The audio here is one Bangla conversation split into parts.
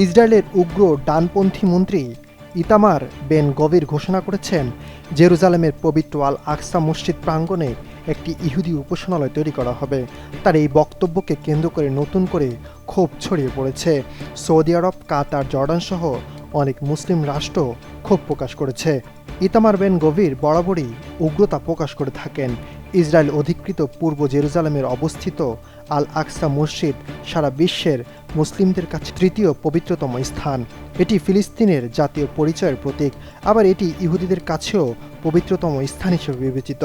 ইসরায়েলের উগ্র ডানপন্থী মন্ত্রী ইতামার বেন গভীর ঘোষণা করেছেন, জেরুজালেমের পবিত্র আল আকসা মসজিদ প্রাঙ্গণে একটি ইহুদি উপাসনালয় তৈরি করা হবে। তার এই বক্তব্যকে কেন্দ্র করে নতুন করে ক্ষোভ ছড়িয়ে পড়েছে। সৌদি আরব, কাতার, জর্ডান সহ অনেক মুসলিম রাষ্ট্র ক্ষোভ প্রকাশ করেছে। ইতামার বেন গভীর বরাবরই উগ্রতা প্রকাশ করে থাকেন। ইসরায়েল অধিকৃত পূর্ব জেরুজালেমের অবস্থিত আল আকসা মসজিদ সারা বিশ্বের মুসলিমদের কাছে তৃতীয় পবিত্রতম স্থান। এটি ফিলিস্তিনের জাতীয় পরিচয়ের প্রতীক, আবার এটি ইহুদিদের কাছেও পবিত্রতম স্থান হিসেবে বিবেচিত।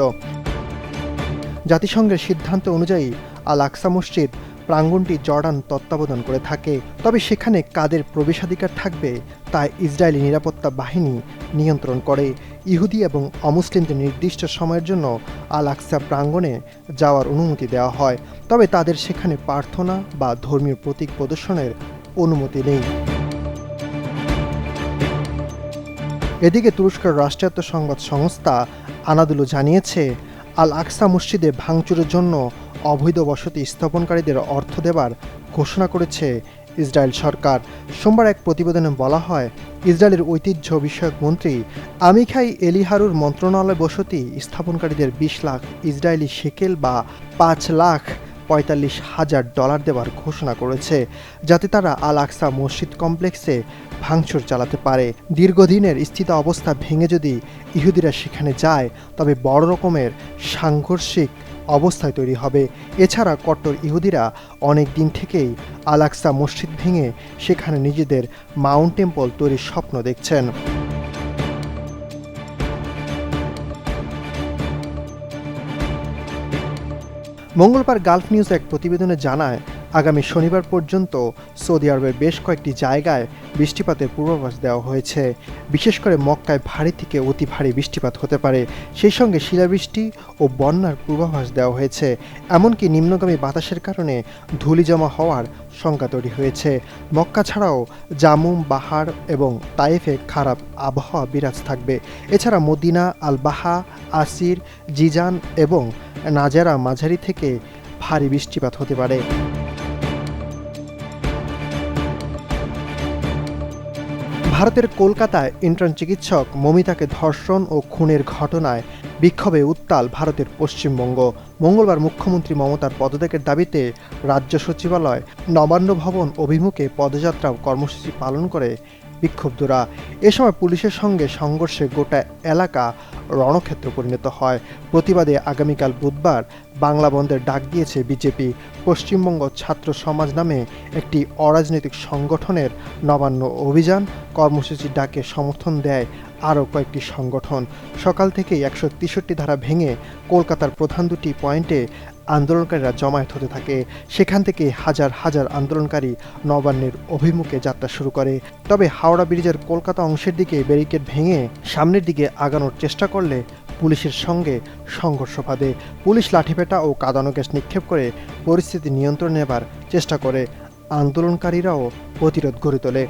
জাতিসংঘের সিদ্ধান্ত অনুযায়ী আল আকসা মসজিদ প্রাঙ্গনটি জর্ডান তত্ত্বাবধান করে থাকে, তবে সেখানে কাদের প্রবেশাধিকার থাকবে তা ইসরায়েলি নিরাপত্তা বাহিনী নিয়ন্ত্রণ করে। ইহুদি এবং অমুসলিমদের নির্দিষ্ট সময়ের জন্য আল আকসা প্রাঙ্গণে যাওয়ার অনুমতি দেওয়া হয়, তবে তাদের সেখানে প্রার্থনা বা ধর্মীয় প্রতীক প্রদর্শনের অনুমতি নেই। এদিকে তুরস্কের রাষ্ট্রায়ত্ত সংবাদ সংস্থা আনাদুলু জানিয়েছে আল আকসা মসজিদে ভাঙচুরের জন্য অবৈধ বসতি স্থাপনকারীদের অর্থ দেবার ঘোষণা করেছে ইসরায়েল সরকার। সোমবার এক প্রতিবেদনে বলা হয়, ইসরায়েলের ঐতিহ্য বিষয়ক মন্ত্রী আমিখাই এলিহারুর মন্ত্রণালয় বসতি স্থাপনকারীদের বিশ লাখ ইসরায়েলি শেকেল বা পাঁচ লাখ পঁয়তাল্লিশ হাজার ডলার দেওয়ার ঘোষণা করেছে, যাতে তারা আল আকসা মসজিদ কমপ্লেক্সে ভাঙচুর চালাতে পারে। দীর্ঘদিনের স্থিত অবস্থা ভেঙে যদি ইহুদিরা সেখানে যায়, তবে বড় রকমের সাংঘর্ষিক অবস্থায় তৈরি হবে। এছাড়া কট্টর ইহুদিরা অনেক দিন থেকেই আলাক্সা মসজিদ ভেঙে সেখানে নিজেদের মাউন্ট টেম্পল তৈরির স্বপ্ন দেখছেন। মঙ্গলবার গালফ নিউজ এক প্রতিবেদনে জানায় আগামী শনিবার পর্যন্ত সৌদি আরবের বেশ কয়েকটি জায়গায় বৃষ্টিপাতের পূর্বাভাস দেওয়া হয়েছে। বিশেষ করে মক্কায় ভারী থেকে অতি ভারী বৃষ্টিপাত হতে পারে। সেই সঙ্গে শিলাবৃষ্টি ও বন্যার পূর্বাভাস দেওয়া হয়েছে। এমনকি নিম্নগামী বাতাসের কারণে ধুলি জমা হওয়ার শঙ্কা তৈরি হয়েছে। মক্কা ছাড়াও জামুম, বাহার এবং তাইফে খারাপ আবহাওয়া বিরাজ থাকবে। এছাড়া মদিনা আল বাহা আসির, জিজান এবং নাজারা মাঝারি থেকে ভারী বৃষ্টিপাত হতে পারে। ভারতের কলকাতায় ইন্টার্ন চিকিৎসক মমিতাকে ধর্ষণ ও খুনের ঘটনায় বিক্ষোভে উত্তাল ভারতের পশ্চিমবঙ্গ। মঙ্গলবার মুখ্যমন্ত্রী মমতার পদত্যাগের দাবিতে রাজ্য সচিবালয় নবান্ন ভবন অভিমুখে পদযাত্রা কর্মসূচি পালন করে বিক্ষুব্ধরা। এ সময় পুলিশের সঙ্গে সংঘর্ষে গোটা এলাকা রণক্ষেত্র পরিণত হয়। প্রতিবাদে আগামীকাল বুধবার বাংলা বন্ধের ডাক দিয়েছে বিজেপি। পশ্চিমবঙ্গ ছাত্র সমাজ নামে একটি অরাজনৈতিক সংগঠনের নবান্ন অভিযান কর্মসূচির ডাকে সমর্থন দেয় আরও কয়েকটি সংগঠন। সকাল থেকেই একশো তেষট্টি ধারা ভেঙে কলকাতার প্রধান দুটি পয়েন্টে আন্দোলনকারীরা জমায়েত হতে থাকে। সেখান থেকে হাজার হাজার আন্দোলনকারী নবান্নের অভিমুখে যাত্রা শুরু করে। তবে হাওড়া ব্রিজের কলকাতা অংশের দিকে ব্যারিকেড ভেঙে সামনের দিকে আগানোর চেষ্টা করলে পুলিশের সঙ্গে সংঘর্ষ বাঁধে। পুলিশ লাঠিপেটা ও কাদানো গ্যাস নিক্ষেপ করে পরিস্থিতি নিয়ন্ত্রণে নেবার চেষ্টা করে। আন্দোলনকারীরাও প্রতিরোধ গড়ে তোলে।